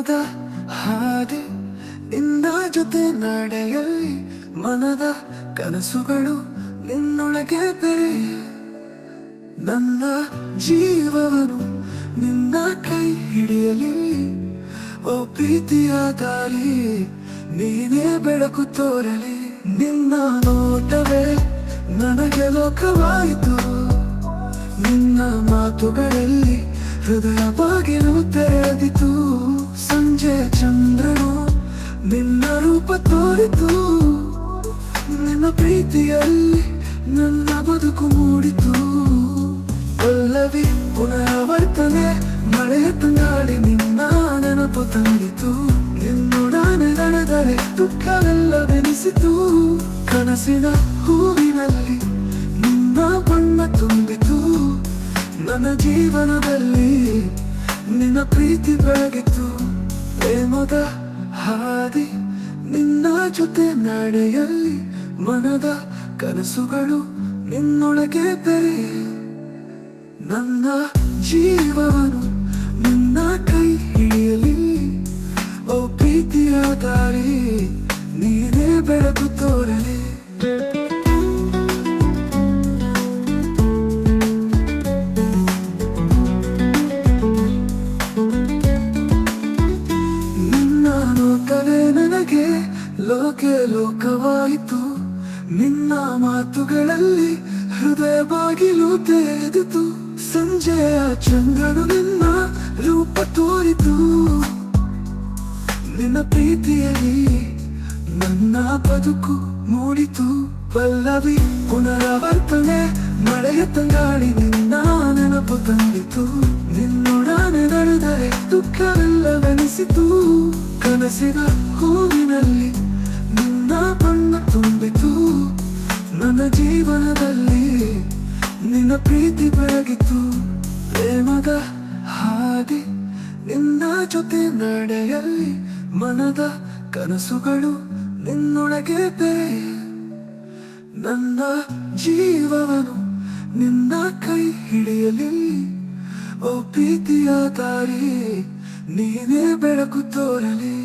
ಪ್ರೇಮದ ಹಾದಿ ನಿನ್ನ ಜೊತೆ ನಡೆಯಲಿ, ಮನದ ಕನಸುಗಳು ನಿನ್ನೊಳಗೆ ಬೆರೆ. ನನ್ನ ಜೀವವನು ನಿನ್ನ ಕೈ ಹಿಡಿಯಲಿ, ಓ ಪ್ರೀತಿಯ ದಾರಿ ನೀನೇ ಬೆಳಕು ತೋರಲಿ. ನಿನ್ನ ನೋಟವೇ ನನಗೆ ಲೋಕವಾಯಿತು, ನಿನ್ನ ಮಾತುಗಳಲ್ಲಿ ಹೃದಯ ಬಾಗಿಲು ತೆರೆದಿತು. ಸಂಜೆ ಚಂದ್ರನು ನಿನ್ನ ರೂಪ ತೋರಿತು. ನಿನ್ನ ಪ್ರೀತಿಯಲ್ಲಿ ನನ್ನ ಬದುಕು ಮೂಡಿತು. ಪಲ್ಲವಿ ಪುನರಾವರ್ತನೆ ಮಳೆಯ ತಂಗಾಳಿ ನಿನ್ನ ನೆನಪು ತಂದಿತು. ನಿನ್ನೊಡನೆ ನಡೆದರೆ ದುಃಖವೆಲ್ಲ ಬೆನಿಸಿತು ಕನಸಿನ ಹೂವಿನಲ್ಲಿ ನಿನ್ನ ಬಣ್ಣ ತುಂಬಿತು. ನನ್ನ ಜೀವನದಲ್ಲಿ ಪ್ರೇಮದ ಹಾದಿ ನಿನ್ನ ಜೊತೆ ನಡೆಯಲಿ ಮನದ ಕನಸುಗಳು ನಿನ್ನೊಳಗೆ ಬೆರೆ. ನನ್ನ ಜೀವವನು ನಿನ್ನ ಕೈ ಹಿಡಿಯಲಿ. ಓ ಪ್ರೀತಿಯ ದಾರಿ ನೀನೇ ಬೆಳಕು ತೋರಲಿ. ನೋಟವೇ ನನಗೆ ಲೋಕೆ ಲೋಕವಾಯಿತು ನಿನ್ನ ಮಾತುಗಳಲ್ಲಿ ಹೃದಯ ಬಾಗಿಲು ತೆರೆದಿತು. ಸಂಜೆಯ ಚಂದ್ರನು ನಿನ್ನ ರೂಪ ತೋರಿತು. ನಿನ್ನ ಪ್ರೀತಿಯಲ್ಲಿ ನನ್ನ ಬದುಕು ಮೂಡಿತು. ಪಲ್ಲವಿ ಪುನರಾವರ್ತನೆ ಮಳೆಯ ತಂಗಾಳಿ ನಿನ್ನ ನೆನಪು ತಂದಿತು. ನಿನ್ನೊಡನೆ ನಡೆದರೆ ದುಃಖವೆಲ್ಲವೆನಿಸಿತು. ಕನಸಿನ ಹೂವಿನಲ್ಲಿ ನಿನ್ನ ಬಣ್ಣ ತುಂಬಿತು. ನನ್ನ ಜೀವನದಲ್ಲಿ ನಿನ್ನ ಪ್ರೀತಿ ಬೆಳಗಿತು. ಪ್ರೇಮದ ಹಾದಿ ನಿನ್ನ ಜೊತೆ ನಡೆಯಲಿ ಮನದ ಕನಸುಗಳು ನಿನ್ನೊಳಗೆ ಬೇ. ನನ್ನ ಜೀವವನು ನಿನ್ನ ಕೈ ಹಿಡಿಯಲಿ. ಓ ಪ್ರೀತಿಯ ದಾರಿ ನೀನೇ ಬೆಳಕು ತೋರಲಿ